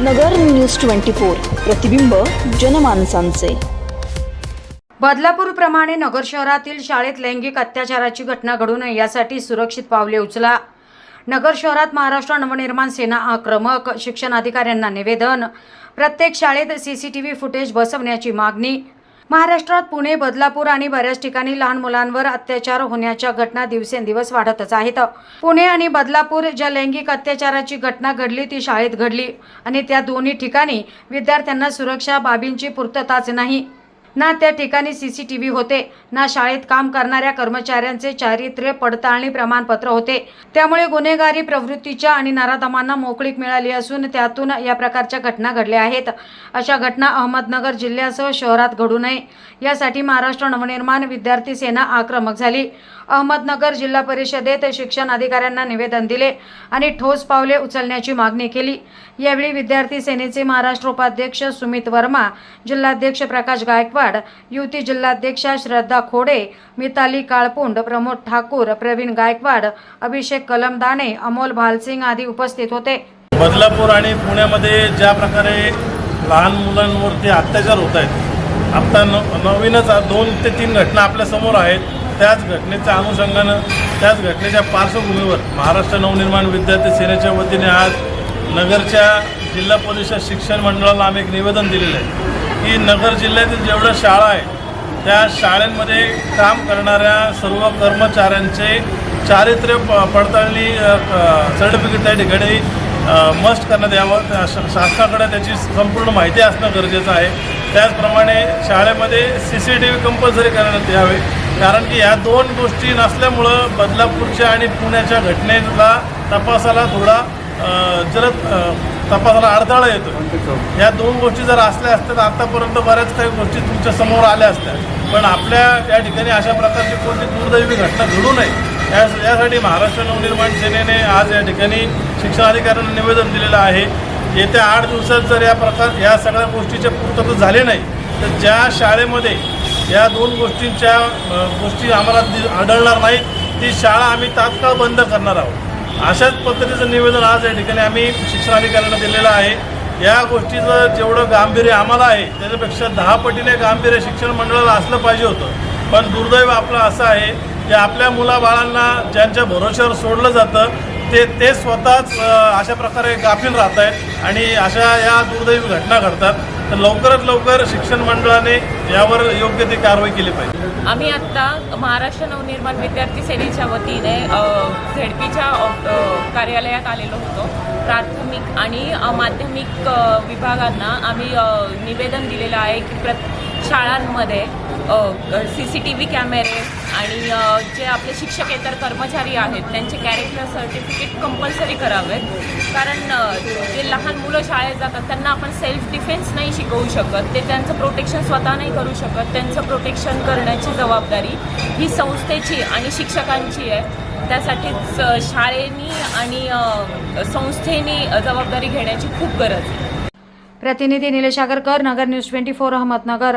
नगर news twenty four प्रतिबिंब जनमानसांचे. बदलापूरप्रमाणे नगर शहरातील शाळेत लैंगिक अत्याचाराची घटना घडू नये यासाठी सुरक्षित पावले उचला. नगर शहरात महाराष्ट्र नवनिर्माण सेना आक्रमक शिक्षण अधिकाऱ्यांना निवेदन. प्रत्येक शाळेत सीसीटीव्ही फुटेज बसवण्याची मागणी. महाराष्ट्रात पुणे बदलापूर आणि बऱ्याच ठिकाणी लहान मुलांवर अत्याचार होण्याच्या घटना दिवसेंदिवस वाढतच आहेत. पुणे आणि बदलापूर ज्या लैंगिक अत्याचाराची घटना घडली ती शाळेत घडली आणि त्या दोन्ही ठिकाणी विद्यार्थ्यांना सुरक्षा बाबींची पूर्तताच नाही. ना त्या ठिकाणी सी सी टी व्ही होते ना शाळेत काम करणाऱ्या कर्मचाऱ्यांचे चारित्र्य पडताळणी प्रमाणपत्र होते. त्यामुळे गुन्हेगारी प्रवृत्तीच्या आणि नराधमांना मोकळीक मिळाली असून त्यातून या प्रकारच्या घटना घडल्या आहेत. अशा घटना अहमदनगर जिल्ह्यासह शहरात घडू नये. यासाठी महाराष्ट्र नवनिर्माण विद्यार्थी सेना आक्रमक झाली. अहमदनगर जिल्हा परिषदेत शिक्षण अधिकाऱ्यांना निवेदन दिले आणि ठोस पावले उचलण्याची मागणी केली. यावेळी विद्यार्थी सेनेचे महाराष्ट्र उपाध्यक्ष सुमित वर्मा जिल्हाध्यक्ष प्रकाश गायकवाड युती जिल्हाध्यक्षा श्रद्धा खोडे मिताली काळपुंड प्रमोद ठाकूर प्रवीण गायकवाड अभिषेक कलमदाणे अमोल भालसिंग आदी उपस्थित होते. बदलापूर आणि पुण्यामध्ये ज्या प्रकारे लहान मुलांवरती अत्याचार होत आहेत आत्ता न नवीनच दोन ते तीन घटना आपल्यासमोर आहेत. त्याच घटनेच्या अनुषंगानं त्याच घटनेच्या पार्श्वभूमीवर महाराष्ट्र नवनिर्माण विद्यार्थी सेनेच्या वतीने आज नगरच्या जिल्हा परिषद शिक्षण मंडळाला आम्ही एक निवेदन दिलेलं आहे. की नगर जिल्ह्यातील जेवढ्या शाळा आहे त्या शाळांमध्ये काम करणाऱ्या सर्व कर्मचाऱ्यांचे चारित्र्य प पडताळणी सर्टिफिकेट त्या ठिकाणी मस्ट करण्यात यावं. शासनाकडे त्याची संपूर्ण माहिती असणं गरजेचं आहे. त्याचप्रमाणे शाळेमध्ये C C T V compulsory करण्यात यावे. कारण की या दोन गोष्टी नसल्यामुळं बदलापूरच्या आणि पुण्याच्या घटनेला तपासाला थोडा जलद तपासाला अडथळा येतो या दोन गोष्टी जर असल्या असत्या तर आतापर्यंत बऱ्याच काही गोष्टी तुमच्यासमोर आल्या असत्या. पण आपल्या या ठिकाणी अशा प्रकारची कोणती दुर्दैवी घटना घडू नये या यासाठी महाराष्ट्र नवनिर्माण सेनेने आज या ठिकाणी शिक्षण अधिकाऱ्यांना निवेदन दिलेलं आहे. येत्या आठ दिवसात जर या प्रकार या सगळ्या गोष्टीच्या पूर्तता झाले नाही तर ज्या शाळेमध्ये या दोन गोष्टींच्या गोष्टी आम्हाला दि- आढळणार नाहीत ती शाळा आम्ही तात्काळ बंद करणार आहोत. अशाच पद्धतीचं निवेदन आज या ठिकाणी आम्ही शिक्षणाधिकाऱ्यांना दिलेलं आहे. या गोष्टीचं जेवढं गांभीर्य आम्हाला आहे त्याच्यापेक्षा दहा पटीने गांभीर्य शिक्षण मंडळाला असलं पाहिजे होतं. पण दुर्दैव आपलं असं आहे की आपल्या मुलाबाळांना ज्यांच्या भरोश्यावर सोडलं जातं ते ते स्वतःच अशा प्रकारे गाफील राहत आहेत आणि अशा या दुर्दैवी घटना घडतात. तर लवकरात लवकर शिक्षण मंडळाने यावर योग्य ती कारवाई केली पाहिजे. आम्ही आत्ता महाराष्ट्र नवनिर्माण विद्यार्थी सेनेच्या वतीने झेडपीच्या कार्यालयात आलेलो होतो. प्राथमिक आणि माध्यमिक विभागांना आम्ही निवेदन दिलेलं आहे की प्र शाळांमध्ये सी सी टी व्ही कॅमेरे आणि जे आपले शिक्षकेतर कर्मचारी आहेत त्यांचे कॅरेक्टर सर्टिफिकेट कंपल्सरी करावेत. कारण जे लहान मुलं शाळेत जातात त्यांना आपण सेल्फ डिफेन्स नाही शिकवू शकत. ते त्यांचं प्रोटेक्शन स्वतः नाही करू शकत. त्यांचं प्रोटेक्शन करण्याची जबाबदारी ही संस्थेची आणि शिक्षकांची आहे. त्यासाठीच शाळेनी आणि संस्थेनी संस्थेने जबाबदारी घेण्याची खूप गरज आहे. प्रतिनिधी Nilesh Agarkar Nagar news twenty four Ahmednagar.